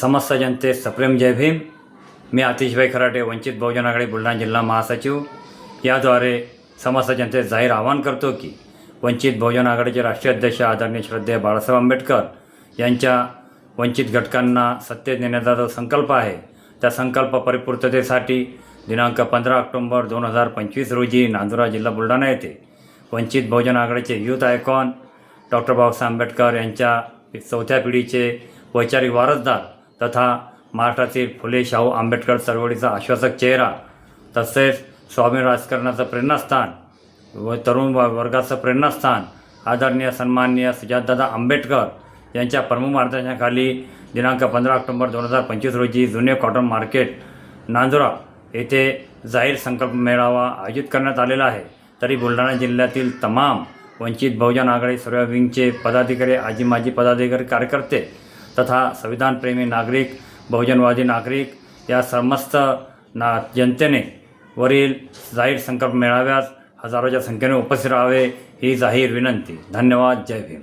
समस्त जनतेत सप्रेम जय भीम. मी आतिशभाई खराटे वंचित बहुजन आघाडी बुलढाणा जिल्हा महासचिव. याद्वारे समस्त जनतेत जाहीर आवाहन करतो की वंचित बहुजन आघाडीचे राष्ट्रीय अध्यक्ष आदरणीय श्रद्धेय बाळासाहेब आंबेडकर यांच्या वंचित घटकांना सत्तेत नेण्याचा जो संकल्प आहे त्या संकल्प परिपूर्ततेसाठी दिनांक पंधरा ऑक्टोंबर दोन हजार पंचवीस रोजी नांदुरा जिल्हा बुलढाणा येथे वंचित बहुजन आघाडीचे youth icon doctor Babasaheb Ambedkar यांच्या चौथ्या पिढीचे वैचारिक वारसदार तथा महाराष्ट्रातील फुले शाहू आंबेडकर चळवळीचा आश्वासक चेहरा तसेच स्वामी राजकारणाचं प्रेरणास्थान व तरुण वर्गाचं प्रेरणास्थान आदरणीय सन्माननीय सुजातदादा आंबेडकर यांच्या प्रमुख मार्गदर्शनाखाली दिनांक पंधरा ऑक्टोबर दोन हजार पंचवीस रोजी जुने कॉटन मार्केट नांदुरा येथे जाहीर संकल्प मेळावा आयोजित करण्यात आलेला आहे. तरी बुलढाणा जिल्ह्यातील तमाम वंचित बहुजन आघाडी सर्व विंगचे पदाधिकारी आजी माजी पदाधिकारी कार्यकर्ते तथा संविधानप्रेमी नागरिक बहुजनवादी नागरिक या समस्त ना जनतेने वरील जाहीर संकल्प मेळाव्यात हजारोच्या संख्येने उपस्थित राहावे ही जाहीर विनंती. धन्यवाद. जय भीम.